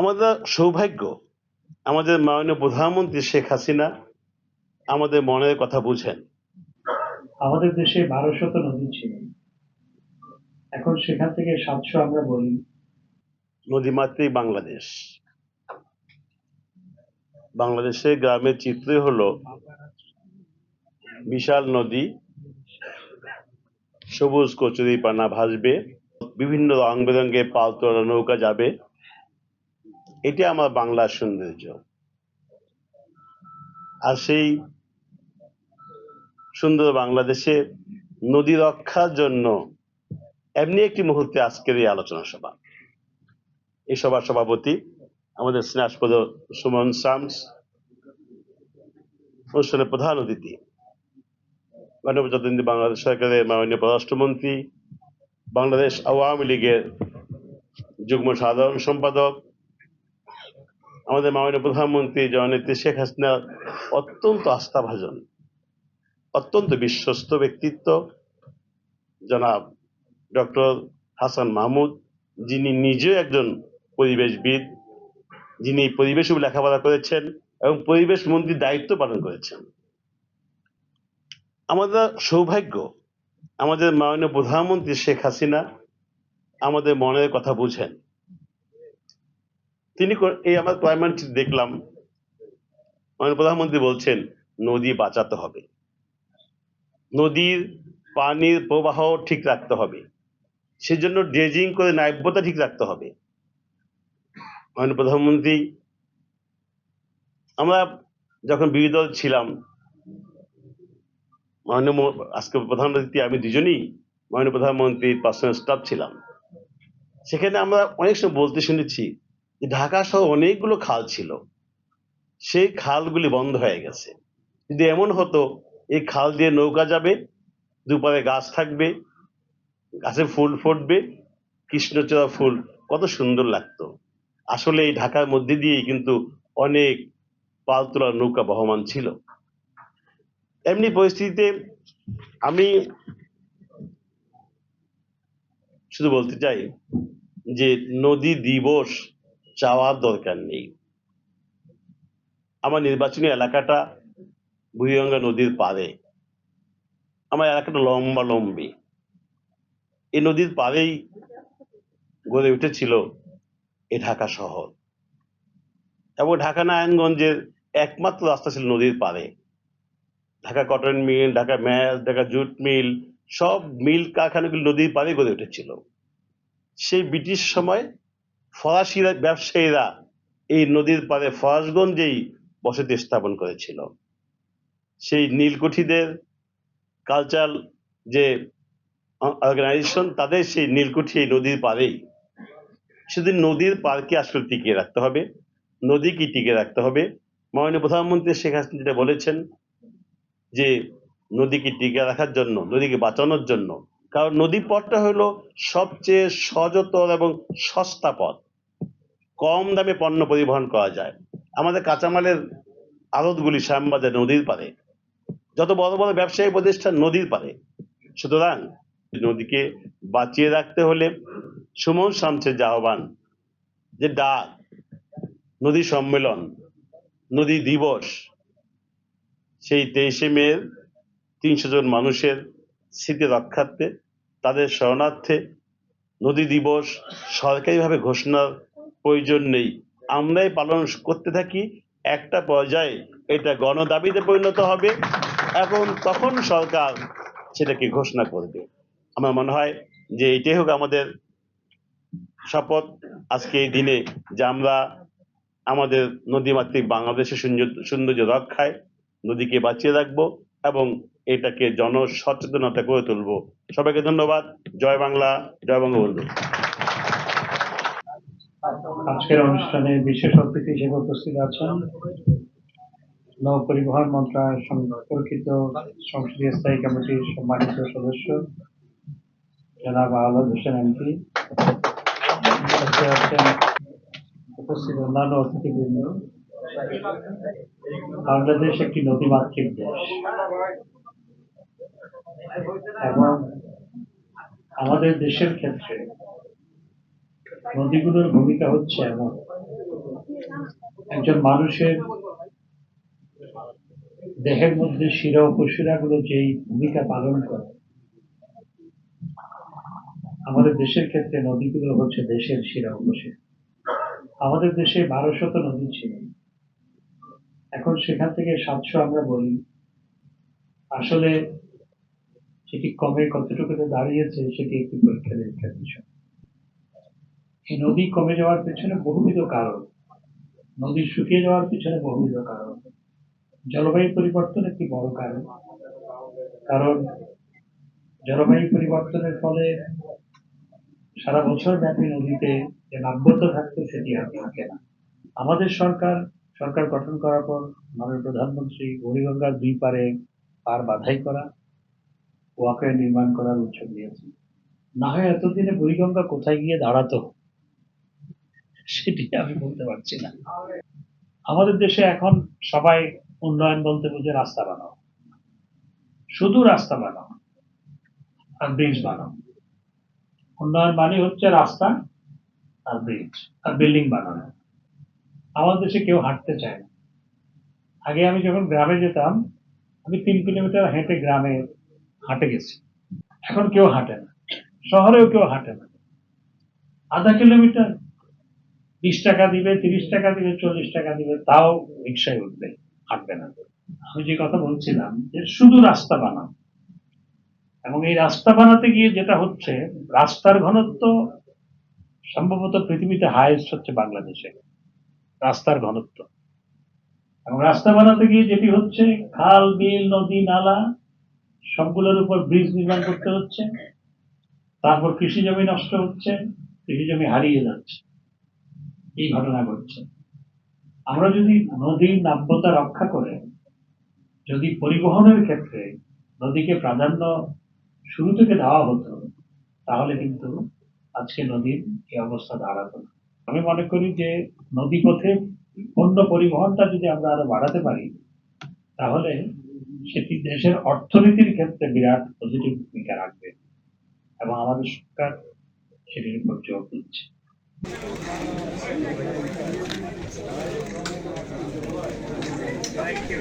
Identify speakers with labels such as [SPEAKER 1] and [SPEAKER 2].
[SPEAKER 1] আমাদের সৌভাগ্য আমাদের মাননীয় প্রধানমন্ত্রী শেখ হাসিনা আমাদের মনের কথা বুঝেন
[SPEAKER 2] আমাদের দেশে শত নদী ছিল এখন সেখান থেকে সাতশো আমরা বলি
[SPEAKER 1] নদীমাতৃক বাংলাদেশ বাংলাদেশের গ্রামের চিত্র হলো বিশাল নদী সবুজ কচুরিপানা ভাসবে বিভিন্ন রং বেরঙ্গে পাল তোলা নৌকা যাবে এটা আমার বাংলার সৌন্দর্য আর সেই সুন্দর বাংলাদেশে নদী রক্ষার জন্য এমনি একটি মুহূর্তে আজকের এই আলোচনা সভা এই সভার সভাপতি আমাদের স্নেহাসপদ সুমন শামস অনুষ্ঠানের প্রধান অতিথি গণপ্রজাতন্ত্রী বাংলাদেশ সরকারের মাননীয় পররাষ্ট্রমন্ত্রী বাংলাদেশ আওয়ামী লীগের যুগ্ম সাধারণ সম্পাদক আমাদের মাননীয় প্রধানমন্ত্রী জননেত্রী শেখ হাসিনা অত্যন্ত আস্থাভাজন অত্যন্ত বিশ্বস্ত ব্যক্তিত্ব জনাব ডক্টর হাসান মাহমুদ যিনি নিজেও একজন পরিবেশবিদ যিনি পরিবেশ লেখাপড়া করেছেন এবং পরিবেশ মন্ত্রীর দায়িত্ব পালন করেছেন আমাদের সৌভাগ্য আমাদের মাননীয় প্রধানমন্ত্রী শেখ হাসিনা আমাদের মনের কথা বুঝেন তিনি এই আমার প্রাইমারি দেখলাম মাননীয় প্রধানমন্ত্রী বলছেন নদী বাঁচাতে হবে নদীর পানির প্রবাহ ঠিক রাখতে হবে সেজন্য ড্রেজিং করে নাব্যতা ঠিক রাখতে হবে মাননীয় প্রধানমন্ত্রী আমরা যখন বিরোধী দল ছিলাম মাননীয় আজকে প্রধানমন্ত্রী আমি দুজনেই মাননীয় প্রধানমন্ত্রীর পার্সোনাল স্টাফ ছিলাম সেখানে আমরা অনেক সময় বলতে শুনেছি ঢাকা সহ অনেকগুলো খাল ছিল সেই খালগুলি বন্ধ হয়ে গেছে যদি এমন হতো এই খাল দিয়ে নৌকা যাবে দুপারে গাছ থাকবে গাছে ফুল ফুটবে কৃষ্ণচূড়া ফুল কত সুন্দর লাগতো আসলে এই ঢাকার মধ্যে দিয়েই কিন্তু অনেক পালতোলা নৌকা বহমান ছিল এমনি পরিস্থিতিতে আমি শুধু বলতে চাই যে নদী দিবস চাওয়ার দরকার নেই আমার নির্বাচনী এলাকাটা বুড়িগঙ্গা নদীর পারে আমার এলাকাটা লম্বা লম্বি এই নদীর পারেই গড়ে উঠেছিল এ ঢাকা শহর এবং ঢাকা নারায়ণগঞ্জের একমাত্র রাস্তা ছিল নদীর পারে Dhaka cotton mill Dhaka match Dhaka jute mill সব মিল কারখানাগুলি নদীর পারে গড়ে উঠেছিল সেই ব্রিটিশ সময় ফরাসিরা ব্যবসায়ীরা এই নদীর পাড়ে ফরাসগঞ্জেই বসতি স্থাপন করেছিল সেই নীলকুঠিদের কালচারাল যে অর্গানাইজেশন তাদের সেই নীলকুঠি এই নদীর পাড়েই শুধু নদীর পাড়কে আসলে টিকিয়ে রাখতে হবে নদীকে টিকিয়ে রাখতে হবে মাননীয় প্রধানমন্ত্রী শেখ হাসিনা যেটা বলেছেন যে নদীকে টিকে রাখার জন্য নদীকে বাঁচানোর জন্য কারণ নদী পথটা হলো সবচেয়ে সযতন এবং সস্তা পথ কম দামে পণ্য পরিবহন করা যায় আমাদের কাঁচামালের আড়তগুলি শ্যামবাজার নদীর পারে যত বড় বড় ব্যবসায়ী প্রতিষ্ঠান নদীর পারে সুতরাং নদীকে বাঁচিয়ে রাখতে হলে সুমন শামসের যে আহ্বান যে ডাক নদী সম্মেলন নদী দিবস সেই তেইশে মেয়ের তিনশো জন মানুষের স্মৃতি রক্ষার্থে তাদের স্মরণার্থে নদী দিবস সরকারিভাবে ঘোষণার প্রয়োজন নেই আমরাই পালন করতে থাকি একটা পর্যায়ে এটা গণদাবিতে পরিণত হবে এবং তখন সরকার সেটাকে ঘোষণা করবে আমার মনে হয় যে এটাই হোক আমাদের শপথ আজকে এই দিনে যে আমরা আমাদের নদীমাতৃক বাংলাদেশের সৌন্দর্য রক্ষায় নদীকে বাঁচিয়ে রাখবো এবং এটাকে জনসচেতনতা করে তুলব সবাইকে ধন্যবাদ জয় বাংলা জয় বঙ্গবন্ধু
[SPEAKER 2] আজকের অনুষ্ঠানে বিশেষ অতিথি হিসেবে উপস্থিত আছেন নৌ পরিবহন মন্ত্রণালয়ের সম্পর্কিত সংসদীয় স্থায়ী কমিটির সম্মানিত সদস্য জনাব আহ্লাদ হোসেন এমপি উপস্থিত অন্যান্য অতিথিবৃন্দ বাংলাদেশ একটি নদীমাতৃক দেশ এবং আমাদের দেশের ক্ষেত্রে নদীগুলোর ভূমিকা হচ্ছে এমন একজন মানুষের দেহের মধ্যে শিরা উপশিরা গুলো যেই ভূমিকা পালন করে আমাদের দেশের ক্ষেত্রে নদীগুলো হচ্ছে দেশের শিরা উপশিরা আমাদের দেশে বারো শত নদী ছিল এখন সেখান থেকে সাতশো আমরা বলি আসলে সেটি কমে কতটুকুতে দাঁড়িয়েছে সেটি একটি পরীক্ষা নিরীক্ষার বিষয় এই নদী কমে যাওয়ার পেছনে বহুবিধ কারণ নদী শুকিয়ে যাওয়ার পিছনে বহুবিধ কারণ জলবায়ু পরিবর্তন একটি বড় কারণ কারণ জলবায়ু পরিবর্তনের ফলে সারা বছর ব্যাপী নদীতে যে নাব্যতা থাকতে সেটি আর থাকে না আমাদের সরকার সরকার গঠন করার পর মাননীয় প্রধানমন্ত্রী বুড়িগঙ্গার দুই পারে পার বাধাই করা ওয়াকে নির্মাণ করার উৎসব দিয়েছে না হয় এতদিনে বুড়িগঙ্গা কোথায় গিয়ে দাঁড়াতো সেটি আমি বলতে পারছি না আমাদের দেশে এখন সবাই উন্নয়ন বলতে বুঝে রাস্তা বানাও শুধু রাস্তা বানাও আর ব্রিজ বানাও উন্নয়ন মানে হচ্ছে রাস্তা আর ব্রিজ আর বিল্ডিং বানানো আমাদের দেশে কেউ হাঁটতে চায় না আগে আমি যখন গ্রামে যেতাম আমি তিন কিলোমিটার হেঁটে গ্রামে হাঁটে গেছে এখন কেউ হাঁটে না শহরেও কেউ হাঁটে না আধা কিলোমিটার বিশ টাকা দিবে তিরিশ টাকা দিবে চল্লিশ টাকা দিবে তাও রিক্সায় উঠবে হাঁটবে না আমি যে কথা বলছিলাম যে শুধু রাস্তা বানান এবং এই রাস্তা বানাতে গিয়ে যেটা হচ্ছে রাস্তার ঘনত্ব সম্ভবত পৃথিবীতে হায়েস্ট হচ্ছে বাংলাদেশে রাস্তার ঘনত্ব এবং রাস্তা বানাতে গিয়ে যেটি হচ্ছে খাল বিল নদী নালা সবগুলোর উপর ব্রিজ নির্মাণ করতে হচ্ছে তারপর কৃষি জমি নষ্ট হচ্ছে কৃষি জমি হারিয়ে যাচ্ছে এই ঘটনা ঘটছে আমরা যদি নদীর নাব্যতা রক্ষা করে যদি পরিবহনের ক্ষেত্রে নদীকে প্রাধান্য শুরু থেকে দেওয়া হতো তাহলে কিন্তু আজকে নদীর এই অবস্থা দাঁড়াতো না আমি মনে করি যে নদী পথে পণ্য পরিবহনটা যদি আমরা আরো বাড়াতে পারি তাহলে সেটি দেশের অর্থনীতির ক্ষেত্রে বিরাট পজিটিভ ভূমিকা রাখবে এবং আমাদের সরকার সেটির উপর জোর দিচ্ছে